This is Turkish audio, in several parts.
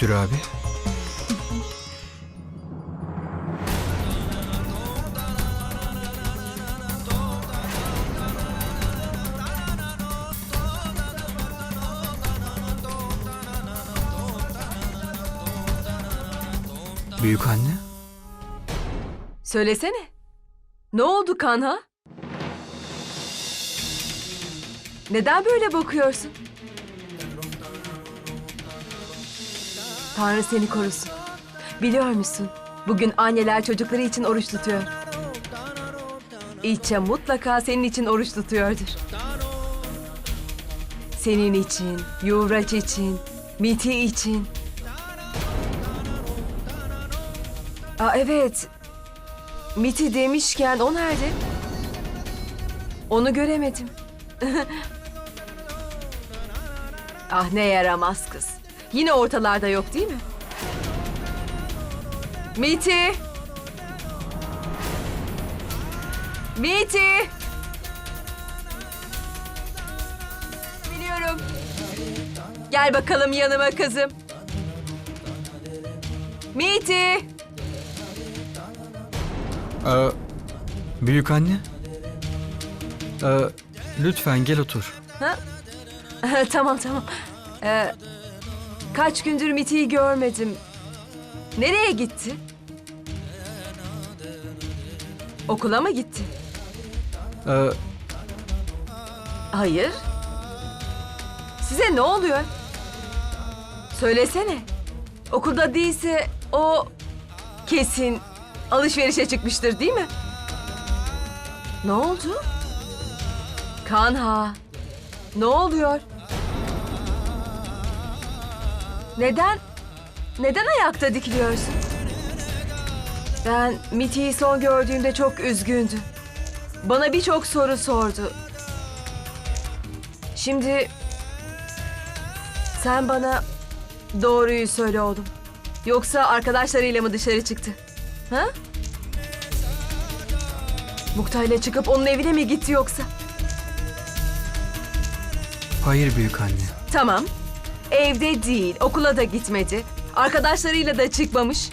Sür abi. Büyük anne. Söylesene. Ne oldu Kanha? Neden böyle bakıyorsun? Tanrı seni korusun. Biliyor musun? Bugün anneler çocukları için oruç tutuyor. İçe mutlaka senin için oruç tutuyordur. Senin için, Yuvraç için, Miti için. Aa evet. Miti demişken o nerede? Onu göremedim. ah ne yaramaz kız. Yine ortalarda yok değil mi? Miti! Miti! Biliyorum. Gel bakalım yanıma kızım. Miti! Ee, büyük anne. Ee, lütfen gel otur. Ha? tamam tamam. Ee, kaç gündür Miti'yi görmedim. Nereye gitti? Okula mı gitti? Ee, Hayır. Size ne oluyor? Söylesene. Okulda değilse o kesin alışverişe çıkmıştır değil mi? Ne oldu? Kanha. Ne oluyor? Neden? Neden ayakta dikiliyorsun? Ben Miti'yi son gördüğümde çok üzgündü. Bana birçok soru sordu. Şimdi sen bana doğruyu söyle oğlum. Yoksa arkadaşlarıyla mı dışarı çıktı? Ha? Muktay'la çıkıp onun evine mi gitti yoksa? hayır büyük anne. Tamam. Evde değil, okula da gitmedi. Arkadaşlarıyla da çıkmamış.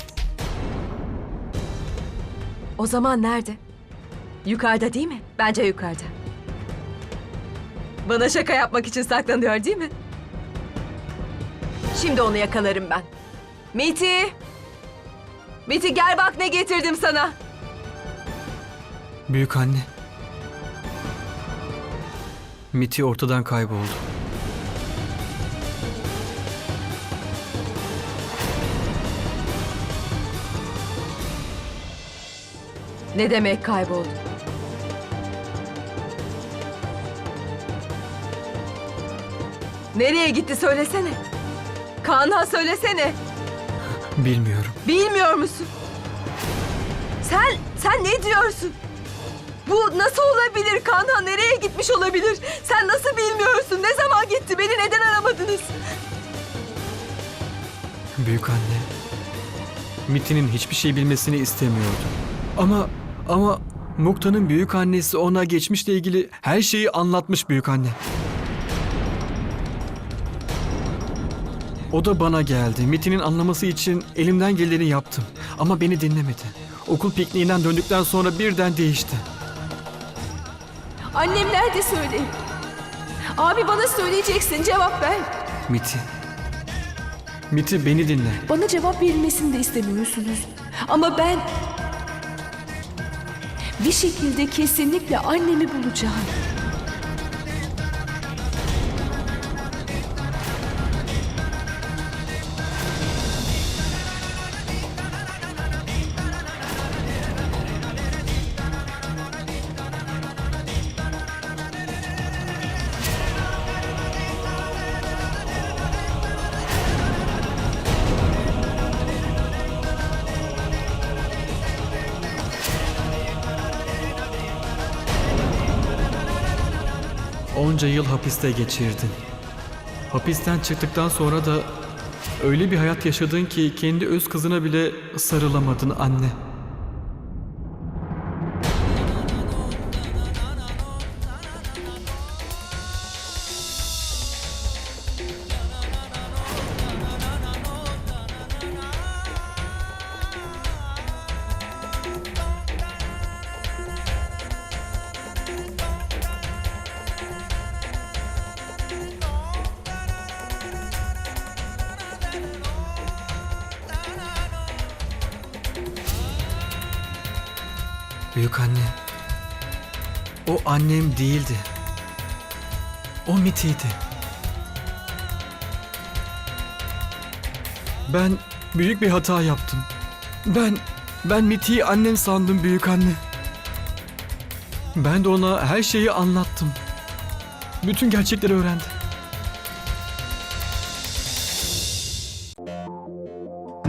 O zaman nerede? Yukarıda değil mi? Bence yukarıda. Bana şaka yapmak için saklanıyor değil mi? Şimdi onu yakalarım ben. Miti! Miti gel bak ne getirdim sana. Büyük anne. Miti ortadan kayboldu. Ne demek kayboldu? Nereye gitti söylesene. Kaan'a söylesene. Bilmiyorum. Bilmiyor musun? Sen, sen ne diyorsun? Bu nasıl olabilir? Kaan'a nereye gitmiş olabilir? Sen nasıl bilmiyorsun? Ne zaman gitti? Beni neden aramadınız? Büyük anne. Miti'nin hiçbir şey bilmesini istemiyordu. Ama ama Mukta'nın büyük annesi ona geçmişle ilgili her şeyi anlatmış büyük anne. O da bana geldi. Miti'nin anlaması için elimden geleni yaptım. Ama beni dinlemedi. Okul pikniğinden döndükten sonra birden değişti. Annem nerede söyle. Abi bana söyleyeceksin cevap ver. Miti. Miti beni dinle. Bana cevap verilmesini de istemiyorsunuz. Ama ben bir şekilde kesinlikle annemi bulacağım. Onca yıl hapiste geçirdin. Hapisten çıktıktan sonra da öyle bir hayat yaşadın ki kendi öz kızına bile sarılamadın anne. Büyük anne. O annem değildi. O Miti'ydi. Ben büyük bir hata yaptım. Ben ben Miti'yi annem sandım büyük anne. Ben de ona her şeyi anlattım. Bütün gerçekleri öğrendi.